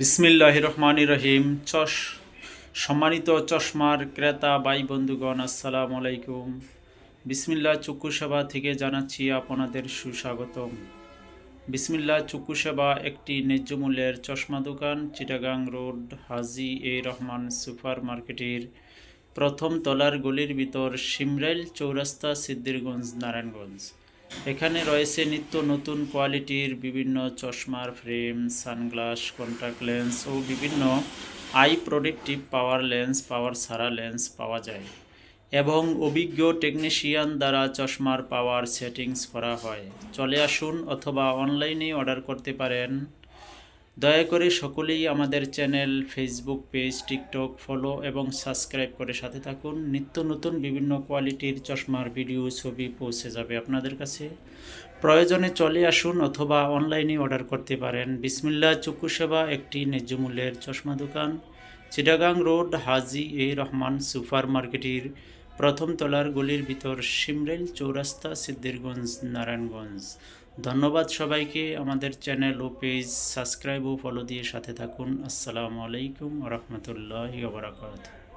বিসমিল্লাহ রহমান রহিম চশ সম্মানিত চশমার ক্রেতা, ভাই, বন্ধুগণ, আসসালামু আলাইকুম। বিসমিল্লাহ চক্ষু সেবা থেকে জানাচ্ছি আপনাদের সুস্বাগতম। বিসমিল্লাহ চক্ষু সেবা একটি ন্যায্য মূল্যের চশমা দোকান, Chittagong road, Haji A Rahman super মার্কেটের প্রথম তলার গলির ভিতর সিমরাইল চৌরাস্তা সিদ্দিরগঞ্জ নারায়ণগঞ্জ। এখানে রয়েছে নিত্য নতুন কোয়ালিটির বিভিন্ন চশমার ফ্রেম, সানগ্লাস কন্ট্যাক্ট লেন্স ও বিভিন্ন eye protective power lens power সারা লেন্স পাওয়া যায় এবং অভিজ্ঞ টেকনিশিয়ান দ্বারা চশমার পাওয়ার সেটিংস করা হয়। চলে আসুন অথবা অনলাইনে অর্ডার করতে পারেন। দয়া করে সকলেই আমাদের channel Facebook page TikTok follow এবং সাবস্ক্রাইব করে সাথে থাকুন। নিত্য নতুন বিভিন্ন কোয়ালিটির চশমার ভিডিও ছবি পৌঁছে যাবে আপনাদের কাছে। প্রয়োজনে চলে আসুন অথবা অনলাইনে অর্ডার করতে পারেন। বিসমিল্লা চক্ষু সেবা একটি ন্যায্য মূল্যের চশমা দোকান। Chittagong road, Haji A Rahman super মার্কেটের প্রথম তলার গলির ভিতর সিমরেল চৌরাস্তা সিদ্দিরগঞ্জ নারায়ণগঞ্জ। ধন্যবাদ সবাইকে। আমাদের চ্যানেল ও পেজ সাবস্ক্রাইব ও ফলো দিয়ে সাথে থাকুন। আসসালামু আলাইকুম রহমতুল্লাহ বারাকাতুহু।